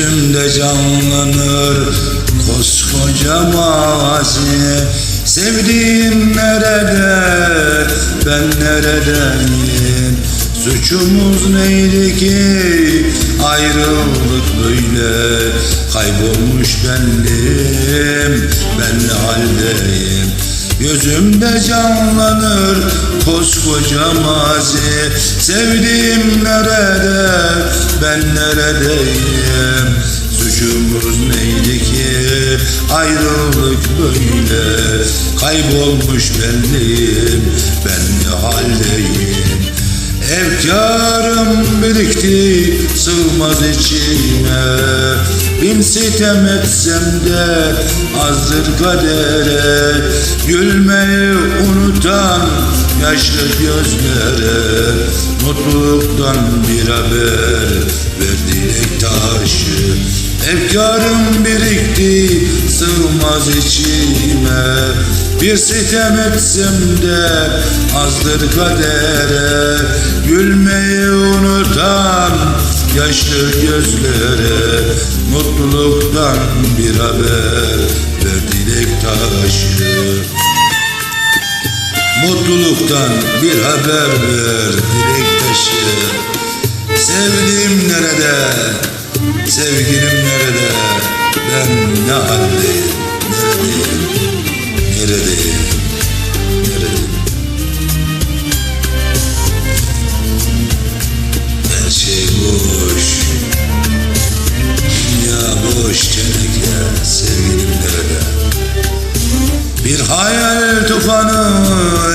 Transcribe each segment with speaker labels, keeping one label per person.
Speaker 1: Gözümde canlanır koskoca mazi. Sevdiğim nerede, ben neredeyim Suçumuz neydi ki ayrıldık böyle? Kaybolmuş benliğim, ben ne haldeyim Gözümde canlanır koskoca mazi. Sevdiğim nerede, ben neredeyim? Suçumuz neydi ki? Ayrıldık böyle. Kaybolmuş benliğim, ben ne haldeyim? Efkarım birikti sığmaz içime Bin sitem etsem de azdır kadere. Gülmeyi unutan yaşlı gözlere Mutluluktan bir haber ver dilek taşı. Efkarım birikti sığmaz içime. Bir sitem etsem de azdır kadere. Gülmeyi unutan yaşlı gözlere Mutluluktan bir haber ver dilek taşı. Mutluluktan bir haber ver dilek taşı. Sevdiğim nerede, sevgilim nerede? Ben ne haldeyim, neredeyim, neredeyim,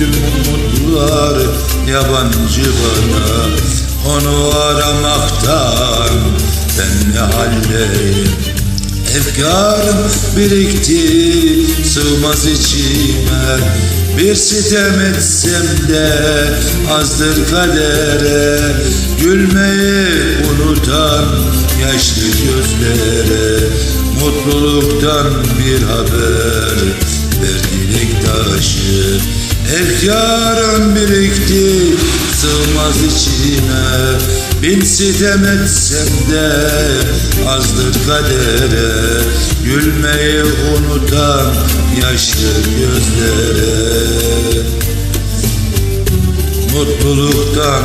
Speaker 1: tüm umutlar yabancı bana. Onu aramaktan ben ne haldeyim? Efkarım birikti sığmaz içime. Bir sitem etsem de azdır kadere. Gülmeyi unutan yaşlı gözlere. Mutluluktan bir haber ver dilek taşı Efkarım birikti sığmaz içime. Bin sitem etsem de azdır kadere. Gülmeyi unutan yaşlı gözlere. Mutluluktan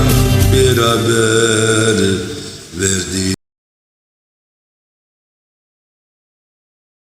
Speaker 1: bir haber verdi